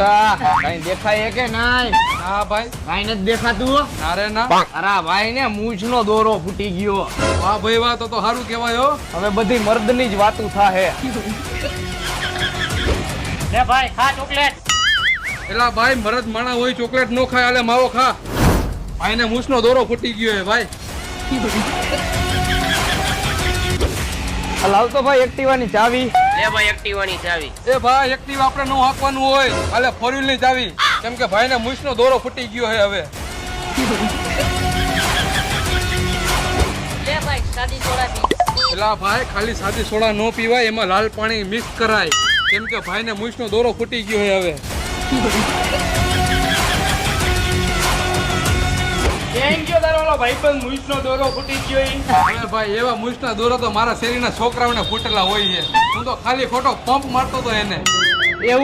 મોટા કઈ દેખાય કે નાય? હા ભાઈ. કઈ નથી દેખાતું અરે ના. અરે ભાઈ ને મૂછ નો દોરો ફૂટી ગયો. વાહ ભાઈ વાહ તો તો સારું કહેવાય હો. હવે બધી મર્દની જ વાતું થાહે. લે ભાઈ ખા ચોકલેટ. એલા ભાઈ મરદ માણા હોય ચોકલેટ નો ખાય આલે માવો ખા. ભાઈ ને મૂછ નો દોરો ફૂટી ગયો હે ભાઈ. લાવતો ભાઈ એક્ટિવાની ચાવી. લે ભાઈ એક્ટિવાની ચાવી. એ ભાઈ એક્ટિવા આપણે નો હાંકવાનું હોય. આલે ફોર વ્હીલની ચાવી. કેમ કે ભાઈને મૂછનો દોરો ફૂટી ગયો છે હવે. લે ભાઈ સાદી સોડા પી એલા ભાઈ ખાલી સાદી સોડા નો પીવાય એમાં લાલ પાણી મિક્સ કરાય. કેમ કે ભાઈને મૂછનો દોરો ફૂટી ગયો છે હવે. કેમ ગયો ઓલો ભાઈબંધ મૂછનો દોરો ફૂટી ગયો ભાઈ એવા મૂછના દોરો તો મારા શેરીના છોકરાઓને ફૂટેલા હોય છે. હું તો ખાલી ખોટો પંપ મારતો તો એને. એવું